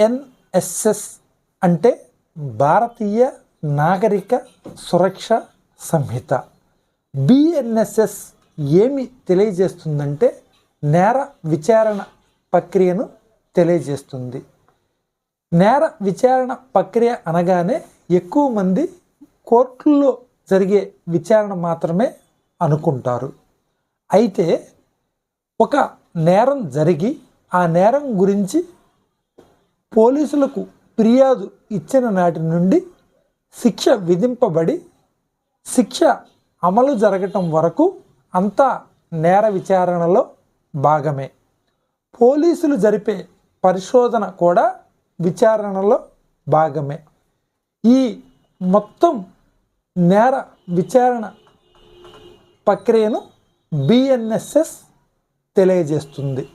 NSS అంటే భారతీయ నాగరిక సురక్ష సంహిత. BNSS ఏమి తెలియజేస్తుందంటే నేర విచారణ ప్రక్రియను తెలియజేస్తుంది. నేర విచారణ ప్రక్రియ అనగానే ఎక్కువ మంది కోర్టుల్లో జరిగే విచారణ మాత్రమే అనుకుంటారు. అయితే ఒక నేరం జరిగి ఆ నేరం గురించి పోలీసులకు ఫిర్యాదు ఇచ్చిన నాటి నుండి శిక్ష విధింపబడి శిక్ష అమలు జరగటం వరకు అంతా నేర విచారణలో భాగమే. పోలీసులు జరిపే పరిశోధన కూడా విచారణలో భాగమే. ఈ మొత్తం నేర విచారణ ప్రక్రియను బిఎన్ఎస్ఎస్ తెలియజేస్తుంది.